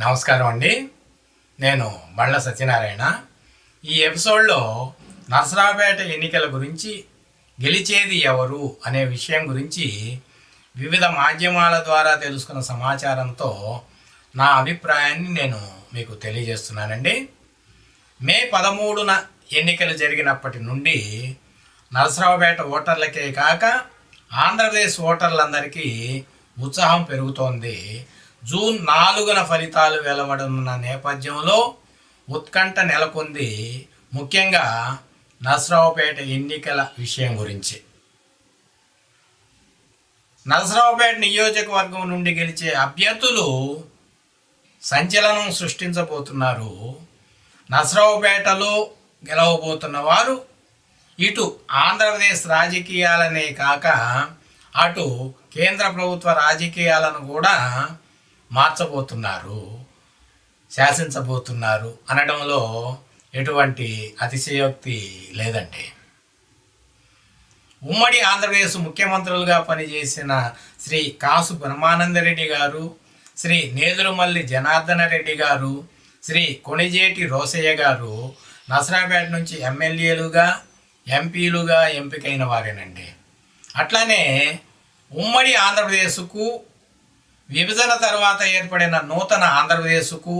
నమస్కారం అండి. నేను మళ్ళ సత్యనారాయణ. ఈ ఎపిసోడ్లో నరసరావుపేట ఎన్నికల గురించి గెలిచేది ఎవరు అనే విషయం గురించి వివిధ మాధ్యమాల ద్వారా తెలుసుకున్న సమాచారంతో నా అభిప్రాయాన్ని నేను మీకు తెలియజేస్తున్నానండి. మే పదమూడున ఎన్నికలు జరిగినప్పటి నుండి నరసరావుపేట ఓటర్లకే కాక ఆంధ్రప్రదేశ్ ఓటర్లందరికీ ఉత్సాహం పెరుగుతోంది జూన్ నాలుగున ఫలితాలు వెలువడనున్న నేపథ్యంలో ఉత్కంఠ నెలకొంది. ముఖ్యంగా నరసరావుపేట ఎన్నికల విషయం గురించి. నరసరావుపేట నియోజకవర్గం నుండి గెలిచే అభ్యర్థులు సంచలనం సృష్టించబోతున్నారు. నరసరావుపేటలో గెలవబోతున్న వారు ఇటు ఆంధ్రప్రదేశ్ రాజకీయాలనే కాక అటు కేంద్ర ప్రభుత్వ రాజకీయాలను కూడా మార్చబోతున్నారు శాసించబోతున్నారు అనడంలో ఎటువంటి అతిశయోక్తి లేదండి. ఉమ్మడి ఆంధ్రప్రదేశ్ ముఖ్యమంత్రులుగా పనిచేసిన శ్రీ కాసు బ్రహ్మానందరెడ్డి గారు శ్రీ నేదురుమల్లి జనార్దన రెడ్డి గారు శ్రీ కొణిజేటి రోసయ్య గారు నసరాపేట నుంచి ఎమ్మెల్యేలుగా ఎంపీలుగా ఎంపికైన వారేనండి. అట్లానే ఉమ్మడి ఆంధ్రప్రదేశ్కు విభజన తర్వాత ఏర్పడిన నూతన ఆంధ్రప్రదేశ్కు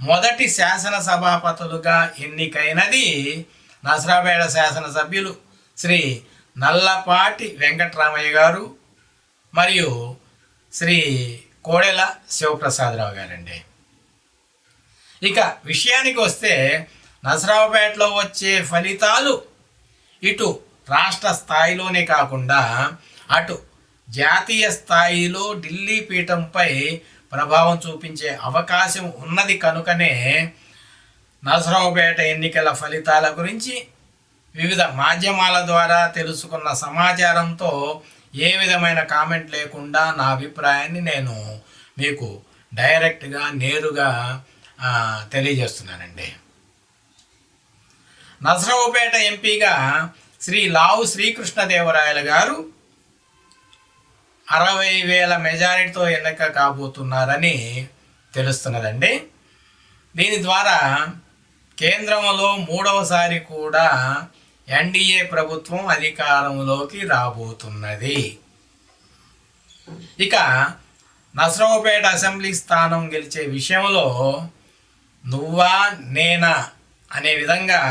మొదటి శాసనసభాపతులుగా ఎన్నికైనది నసరాబేడ శాసనసభ్యులు శ్రీ నల్లపాటి వెంకట్రామయ్య గారు మరియు శ్రీ కోడెల శివప్రసాదరావు గారండి. ఇక విషయానికి వస్తే నసరావుపేటలో వచ్చే ఫలితాలు ఇటు రాష్ట్ర స్థాయిలోనే కాకుండా అటు జాతీయ స్థాయిలో ఢిల్లీ పీఠంపై ప్రభావం చూపించే అవకాశం ఉన్నది కనుకనే నరసరావుపేట ఎన్నికల ఫలితాల గురించి వివిధ మాధ్యమాల ద్వారా తెలుసుకున్న సమాచారంతో ఏ విధమైన కామెంట్ లేకుండా నా అభిప్రాయాన్ని నేను మీకు డైరెక్ట్గా నేరుగా తెలియజేస్తున్నానండి. నసరావుపేట ఎంపీగా శ్రీ లావు శ్రీకృష్ణదేవరాయలు గారు అరవై వేల మెజారిటీతో ఎన్నిక కాబోతున్నారని తెలుస్తున్నదండి. దీని ద్వారా కేంద్రంలో మూడవసారి కూడా ఎన్డీఏ ప్రభుత్వం అధికారంలోకి రాబోతున్నది. ఇక నసరావుపేట అసెంబ్లీ స్థానం గెలిచే విషయంలో నువ్వా నేనా అనే విధంగా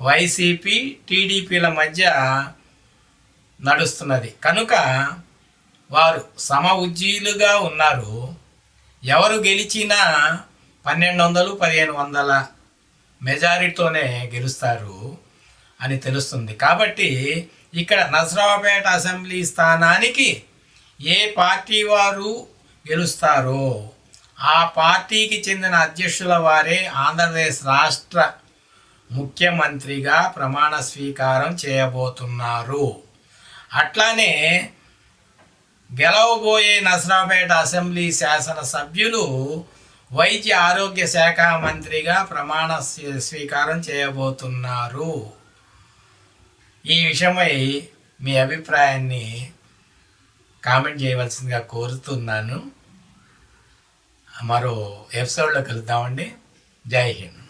వైసీపీ టీడీపీల మధ్య నడుస్తున్నది. కనుక వారు సమ ఉజ్జీలుగా ఉన్నారు. ఎవరు గెలిచినా పన్నెండు వందలు పదిహేను వందల మెజారిటీతోనే గెలుస్తారు అని తెలుస్తుంది. కాబట్టి ఇక్కడ నసరావుపేట అసెంబ్లీ స్థానానికి ఏ పార్టీ వారు గెలుస్తారో ఆ పార్టీకి చెందిన అధ్యక్షుల వారే ఆంధ్రప్రదేశ్ రాష్ట్ర ముఖ్యమంత్రిగా ప్రమాణ స్వీకారం చేయబోతున్నారు. అట్లానే గెలవబోయే నసరాపేట అసెంబ్లీ శాసన సభ్యులు వైద్య ఆరోగ్య శాఖ మంత్రిగా ప్రమాణ స్వీ- స్వీకారం చేయబోతున్నారు. ఈ విషయమై మీ అభిప్రాయాన్ని కామెంట్ చేయవలసిందిగా కోరుతున్నాను. మరో ఎపిసోడ్లో కలుద్దామండి. జై హింద్.